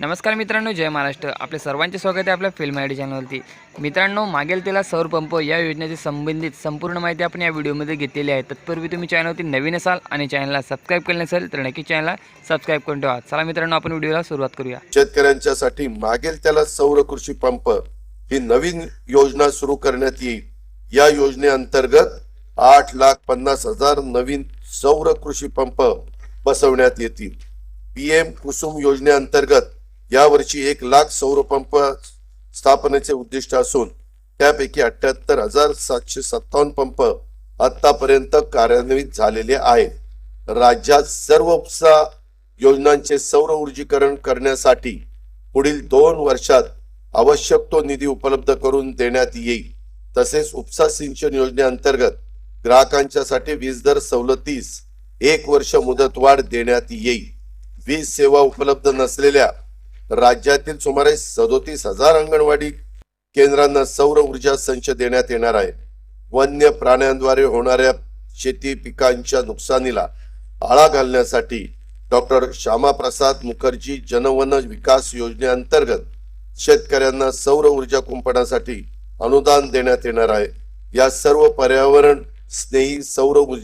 नमस्कार मित्रांनो जय महाराष्ट्र. आपले सर्वांचे स्वागत आहे आपल्या फिल्म आय डी चॅनलवरती मित्रांनो मागेल त्याला सौर पंप या योजनेची संबंधित संपूर्ण माहिती आपण या व्हिडिओमध्ये घेतलेली आहे. तत्पूर्वी तुम्ही चॅनलवरती नवीन असाल आणि चॅनलला सबस्क्राईब केलं नसेल तर नक्की चॅनलला सबस्क्राईब करून ठेवा. चला मित्रांनो आपण व्हिडिओला सुरुवात करूया. शेतकऱ्यांच्यासाठी मागेल त्याला सौर कृषी पंप ही नवीन योजना सुरू करण्यात येईल. या योजनेअंतर्गत आठ लाख पन्नास हजार नवीन सौर कृषी पंप बसवण्यात येतील. पीएम कुसुम योजनेअंतर्गत यावर्षी एक लाख सौरपंप स्थापनेचे उद्दिष्ट असून त्यापैकी अठ्याहत्तर हजार सातशे सत्तावन्न पंप आतापर्यंत कार्यान्वित झालेले आहेत. राज्यात सर्व उपसा योजनांचे सौर ऊर्जीकरण करण्यासाठी पुढील दोन वर्षात आवश्यक तो निधी उपलब्ध करून देण्यात येईल. तसेच उपसा सिंचन योजनेअंतर्गत ग्राहकांच्यासाठी वीज दर सवलतीस एक वर्ष मुदतवाढ देण्यात येईल. वीज सेवा उपलब्ध नसलेल्या राज्यातील सुमारे सदोतीस हजार अंगणवाडी केंद्रांना सौर ऊर्जा संच देण्यात येणार आहे. वन्य प्राण्यांद्वारे होणाऱ्या शेती पिकांच्या नुकसानीला आळा घालण्यासाठी डॉक्टर श्यामाप्रसाद मुखर्जी जनवन विकास योजनेअंतर्गत शेतकऱ्यांना सौर ऊर्जा कुंपणासाठी अनुदान देण्यात येणार आहे. या सर्व पर्यावरण स्नेही सौर ऊर्जा